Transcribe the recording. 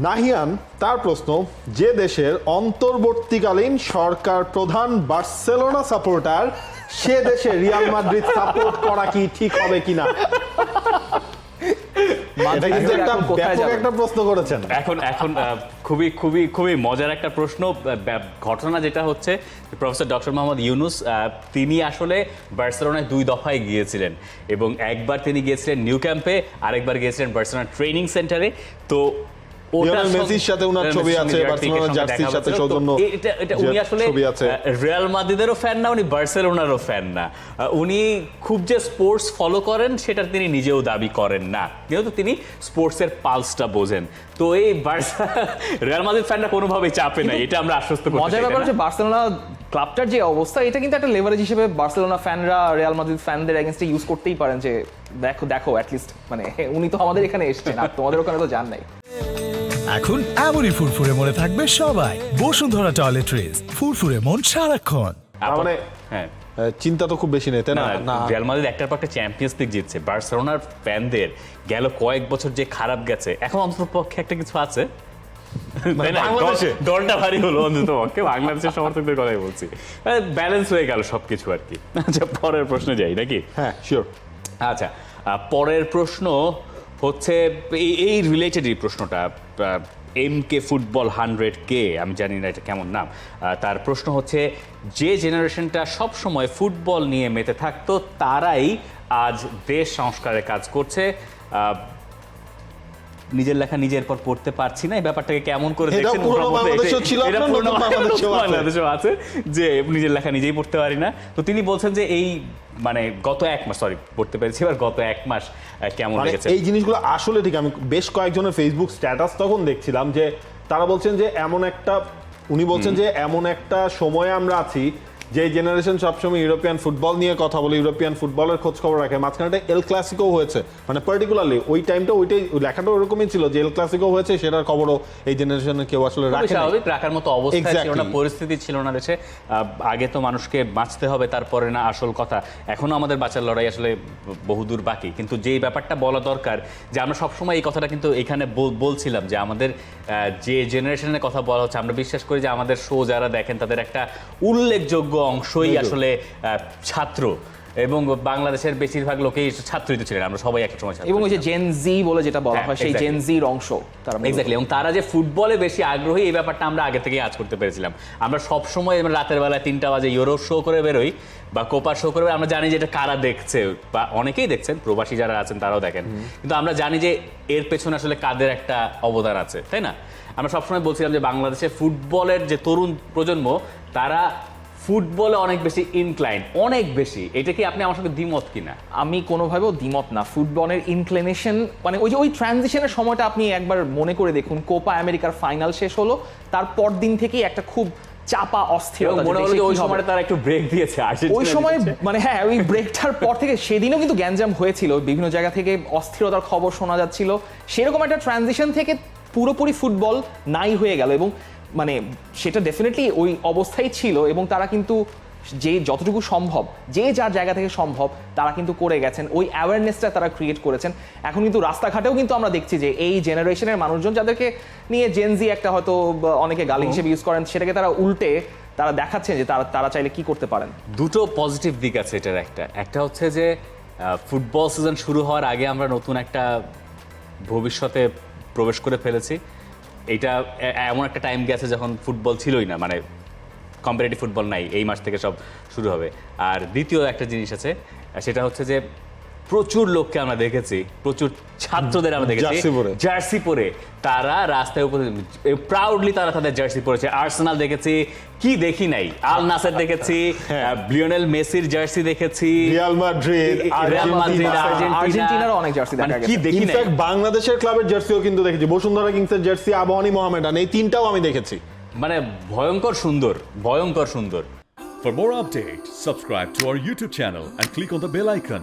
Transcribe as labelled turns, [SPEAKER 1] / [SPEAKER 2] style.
[SPEAKER 1] নাহিয়ান তার প্রশ্ন যে দেশের অন্তর্বর্তীকালীন সরকার প্রধান বার্সেলোনা সাপোর্টার সে দেশে রিয়াল মাদ্রিদ সাপোর্ট করা কি ঠিক হবে কিনা? একটা প্রশ্ন করেছেন।
[SPEAKER 2] এখন এখন খুবই খুবই খুবই মজার একটা প্রশ্ন ঘটনা যেটা হচ্ছে প্রফেসর ডক্টর মোহাম্মদ ইউনুস আহ, তিনি আসলে বার্সেলোনায় দুই দফায় গিয়েছিলেন এবং একবার তিনি গিয়েছিলেন নিউ ক্যাম্পে আরেকবার গিয়েছিলেন বার্সেলোনা ট্রেনিং সেন্টারে। তো
[SPEAKER 1] লিওনেল মেসির সাথে ওনার ছবি আছে, জার্সির সাথে সৌজন্য
[SPEAKER 2] এটা এটা উনি আসলে
[SPEAKER 1] ছবি আছে।
[SPEAKER 2] রিয়াল মাদ্রিদেরও ফ্যান না উনি বার্সেলোনারও ফ্যান না। উনি খুব যে স্পোর্টস ফলো করেন সেটা তিনি নিজেও দাবি করেন না। যেহেতু তিনি স্পোর্টসের পালসটা বোঝেন। তো এই বার্সা রিয়াল মাদ্রিদ ফ্যানরা কোনোভাবেই চাপে নাই এটা আমরা আশ্বস্ত করতে
[SPEAKER 3] মজার ব্যাপার হচ্ছে বার্সেলোনা ক্লাবটার যে অবস্থা এটা কিন্তু একটা লেভারেজ হিসেবে বার্সেলোনা ফ্যানরা রিয়াল মাদ্রিদ ফ্যানদের এগেনস্টে ইউজ করতেই পারেন যে দেখো দেখো অ্যাটলিস্ট মানে উনি তো আমাদের এখানে এসেছেন আর তোমাদের ওখানে তো যান নাই।
[SPEAKER 4] এখন এমনই ফুরফুরে মনে থাকবে সবাই। বসুন্ধরা টয়লেট্রিজ ফুরফুরে মন সারাক্ষণ।
[SPEAKER 1] মানে
[SPEAKER 2] হ্যাঁ।
[SPEAKER 1] চিন্তা তো খুব বেশি নেই তাই
[SPEAKER 2] না? রিয়াল মাদ্রিদ একটার পর একটা চ্যাম্পিয়ন্স লিগ জিতছে বার্সেলোনার ফ্যানদের গেল কয়েক বছর যে খারাপ গেছে এখন অন্তত পক্ষে একটা কিছু আছে। তাই না?
[SPEAKER 1] বাংলাদেশে?
[SPEAKER 2] দল- দলটা ভারী হলো অন্তত পক্ষে বাংলাদেশের সমর্থকদের কথাই বলছি। ব্যালেন্স হয়ে গেল সবকিছু আর কি। আচ্ছা পরের প্রশ্নে যাই নাকি?
[SPEAKER 1] হ্যাঁ শিওর
[SPEAKER 2] আচ্ছা আহ, পরের প্রশ্ন হচ্ছে এই- এই রিলেটেড এই প্রশ্নটা এম কে ফুটবল হান্ড্রেড কে আমি জানি না এটা কেমন নাম। তার প্রশ্ন হচ্ছে যে জেনারেশনটা সব সময় ফুটবল নিয়ে মেতে থাকতো তারাই আজ দেশ সংস্কারের কাজ করছে। নিজের লেখা নিজের পর পড়তে পারছি না এই ব্যাপারটাকে কেমন করে দেখছেন।
[SPEAKER 1] বাংলাদেশেও আছে
[SPEAKER 2] যে নিজের লেখা নিজেই পড়তে পারি না। তো তিনি বলছেন যে এই মানে গত এক মাস সরি পড়তে পেরেছি এবার গত এক মাস কেমন
[SPEAKER 1] মানে
[SPEAKER 2] লেগেছে?
[SPEAKER 1] এই জিনিসগুলো আসলে ঠিক আমি বেশ কয়েকজনের ফেসবুক স্ট্যাটাস তখন দেখছিলাম যে তারা বলছেন যে এমন একটা উনি বলছেন যে এমন একটা সময়ে আমরা আছি যে জেনারেশন সবসময় ইউরোপিয়ান ফুটবল নিয়ে কথা বলে ইউরোপিয়ান ফুটবলের খোঁজ খবর রাখে মাঝখানে এল ক্লাসিকো হয়েছে। মানে পার্টিকুলারলি ওই টাইমটা ওইটাই লেখাটা ওরকমই ছিল যে এল ক্লাসিকো হয়েছে সেটার খবরও এই জেনারেশনের কেউ আসলে রাখে
[SPEAKER 2] স্বাভাবিক রাখার মতো অবস্থা ছিল না পরিস্থিতি ছিল না দেশে। আগে তো মানুষকে বাঁচতে হবে তারপরে না আসল কথা। এখনও আমাদের বাঁচার লড়াই আসলে বহুদূর বাকি। কিন্তু যেই ব্যাপারটা বলা দরকার যে আমরা সবসময় এই কথাটা কিন্তু এখানে বলছিলাম যে আমাদের যে জেনারেশনের কথা বলা হচ্ছে আমরা বিশ্বাস করি যে আমাদের শো যারা দেখেন তাদের একটা উল্লেখযোগ্য অংশই আসলে ছাত্র এবং বাংলাদেশের বেশিরভাগ লোকেই ছাত্রই ছিলেন। আমরা সবাই একটা সময় ছাত্র
[SPEAKER 3] এবং ওই যে। জেন জি বলে যেটা বলা
[SPEAKER 2] হ্যাঁ,
[SPEAKER 3] হয় সেই. জেন জির অংশ তারা
[SPEAKER 2] এক্স্যাক্টলি এবং তারা যে ফুটবলে বেশি আগ্রহী এই ব্যাপারটা আমরা আগে থেকেই আজ করতে পেরেছিলাম। আমরা সব সময় রাতের বেলায় তিনটা বাজে ইউরোপ শো করে বেরোই বা কোপার শো করে আমরা জানি যে এটা কারা দেখছে বা অনেকেই দেখছেন প্রবাসী যারা আছেন তারাও দেখেন। কিন্তু আমরা জানি যে এর পেছনে আসলে কাদের একটা অবদান আছে তাই না? আমরা সবসময় বলছিলাম যে বাংলাদেশে ফুটবলের যে তরুণ প্রজন্ম তারা ফুটবলে অনেক বেশি ইনক্লাইন অনেক বেশি। এটা কি আপনি আমার সাথে দ্বিমত কিনা?
[SPEAKER 3] আমি কোনোভাবেও দ্বিমত না। ফুটবলের ইনক্লিনেশন মানে ওই যে ওই ট্রানজিশনের সময়টা আপনি একবার মনে করে দেখুন কোপা আমেরিকার ফাইনাল শেষ হলো তারপর দিন থেকেই একটা খুব চাপা
[SPEAKER 2] এবং
[SPEAKER 3] অস্থিরতা
[SPEAKER 2] মনে হলো ওই সময় তারা একটু ব্রেক দিয়েছে
[SPEAKER 3] ওই সময় মানে হ্যাঁ ওই ব্রেকটার পর থেকে সেদিনও কিন্তু গ্যাঞ্জাম হয়েছিল। বিভিন্ন জায়গা থেকে অস্থিরতার খবর শোনা যাচ্ছিল। সেরকম একটা ট্রানজিশন থেকে পুরোপুরি ফুটবল নাই হয়ে গেল এবং মানে সেটা ডেফিনেটলি ওই অবস্থায় ছিল এবং তারা কিন্তু যে যতটুকু সম্ভব যে যার জায়গা থেকে সম্ভব তারা কিন্তু করে গেছেন। ওই অ্যাওয়ারনেসটা তারা ক্রিয়েট করেছেন। এখন কিন্তু রাস্তাঘাটেও কিন্তু আমরা দেখছি যে এই জেনারেশনের মানুষজন যাদেরকে নিয়ে জেনজি একটা হয়তো অনেকে গালি হিসেবে ইউজ করেন সেটাকে তারা উল্টে তারা দেখাচ্ছেন যে তারা তারা চাইলে কি করতে পারেন।
[SPEAKER 2] দুটো পজিটিভ দিক আছে এটার একটা। একটা হচ্ছে যে ফুটবল সিজন শুরু হওয়ার আগে আমরা নতুন একটা ভবিষ্যতে প্রবেশ করে ফেলেছি। এটা এমন একটা টাইম গেছে যখন ফুটবল ছিলই না মানে কম্পারেটিভ ফুটবল নাই, এই মাস থেকে সব শুরু হবে। আর দ্বিতীয় একটা জিনিস আছে, সেটা হচ্ছে যে প্রচুর লোককে আমরা দেখেছি প্রচুর ছাত্রদের আমরা দেখেছি।
[SPEAKER 1] জার্সি পরে।
[SPEAKER 2] জার্সি পরে তারা রাস্তায় উপরে প্রাউডলি তারা তাদের জার্সি পরেছে। আর্সেনাল দেখেছি কি দেখি নাই? আল নাসের দেখেছি লিওনেল মেসির জার্সি দেখেছি।
[SPEAKER 1] Real Madrid
[SPEAKER 2] Real Madrid
[SPEAKER 1] Argentina
[SPEAKER 3] আর্জেন্টিনারও অনেক জার্সি দেখা
[SPEAKER 2] মানে
[SPEAKER 3] গেছে।
[SPEAKER 2] কি দেখি নাই?
[SPEAKER 1] ইনফ্যাক্ট বাংলাদেশের ক্লাবের জার্সিও কিন্তু দেখেছি। বসুন্ধরা কিংসের জার্সি আবাহনী মোহামেডান এই তিনটাও আমি দেখেছি।
[SPEAKER 2] মানে ভয়ঙ্কর সুন্দর ভয়ঙ্কর সুন্দর।
[SPEAKER 5] For more updates, subscribe to our YouTube channel and click on the bell icon.